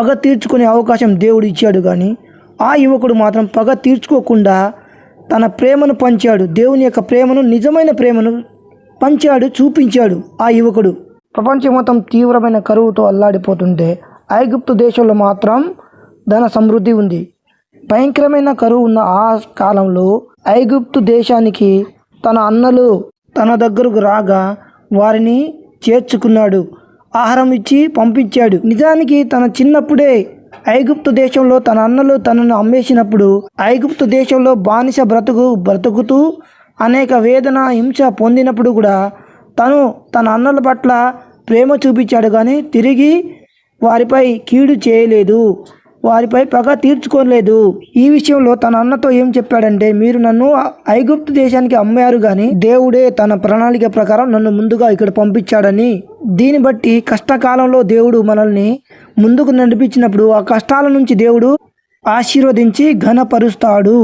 పగ తీర్చుకునే అవకాశం దేవుడు ఇచ్చాడు కానీ ఆ యువకుడు మాత్రం పగ తీర్చుకోకుండా తన ప్రేమను పంచాడు. దేవుని యొక్క ప్రేమను నిజమైన ప్రేమను పంచాడు చూపించాడు ఆ యువకుడు. ప్రపంచం మొత్తం తీవ్రమైన కరువుతో అల్లాడిపోతుంటే ఐగుప్తు దేశంలో మాత్రం ధన సమృద్ధి ఉంది. భయంకరమైన కరువు ఉన్న ఆ కాలంలో ఐగుప్తు దేశానికి తన అన్నలు తన దగ్గరకు రాగా వారిని చేర్చుకున్నాడు. ఆహారం ఇచ్చి పంపించాడు. నిజానికి తన చిన్నప్పుడే ఐగుప్తు దేశంలో తన అన్నలు తనను అమ్మేసినప్పుడు ఐగుప్తు దేశంలో బానిస బ్రతుకు బ్రతుకుతూ అనేక వేదన హింస పొందినప్పుడు కూడా తను తన అన్నల పట్ల ప్రేమ చూపించాడు కానీ తిరిగి వారిపై కీడు చేయలేదు. వారిపై పగ తీర్చుకోలేదు. ఈ విషయంలో తన అన్నతో ఏం చెప్పాడంటే మీరు నన్ను ఐగుప్తు దేశానికి అమ్మారు కానీ దేవుడే తన ప్రణాళిక ప్రకారం నన్ను ముందుగా ఇక్కడ పంపించాడని. దీన్ని బట్టి కష్టకాలంలో దేవుడు మనల్ని ముందుకు నడిపించినప్పుడు ఆ కష్టాల నుంచి దేవుడు ఆశీర్వదించి ఘనపరుస్తాడు.